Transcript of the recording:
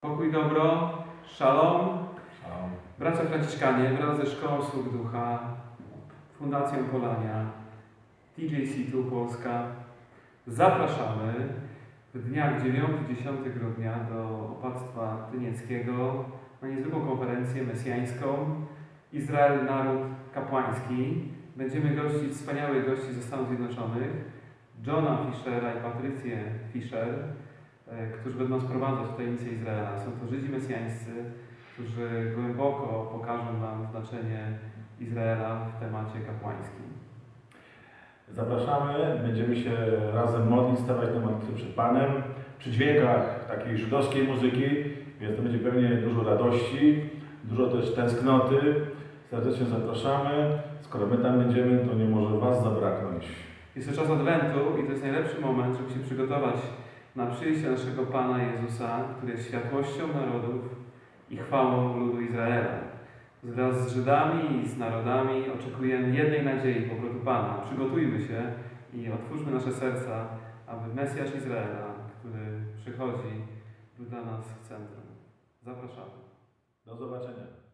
Pokój dobro, szalom. Szalom. Bracia Franciszkanie wraz ze Szkołą Sług Ducha, Fundacją Polania, TJC tu Polska zapraszamy w dniach 9-10 grudnia do opactwa tynieckiego na niezwykłą konferencję mesjańską Izrael Naród Kapłański. Będziemy gościć wspaniałych gości ze Stanów Zjednoczonych, Johna Fischera i Patrycję Fischer, którzy będą sprowadzać tajemnicę Izraela. Są to Żydzi mesjańscy, którzy głęboko pokażą nam znaczenie Izraela w temacie kapłańskim. Zapraszamy, będziemy się razem modlić, stawać na modlitwę przed Panem. Przy dźwiękach takiej żydowskiej muzyki, więc to będzie pewnie dużo radości, dużo też tęsknoty. Serdecznie zapraszamy. Skoro my tam będziemy, to nie może Was zabraknąć. Jest to czas Adwentu i to jest najlepszy moment, żeby się przygotować na przyjście naszego Pana Jezusa, który jest światłością narodów i chwałą ludu Izraela. Wraz z Żydami i z narodami oczekujemy jednej nadziei, powrotu Pana. Przygotujmy się i otwórzmy nasze serca, aby Mesjasz Izraela, który przychodzi, był dla nas w centrum. Zapraszamy. Do zobaczenia.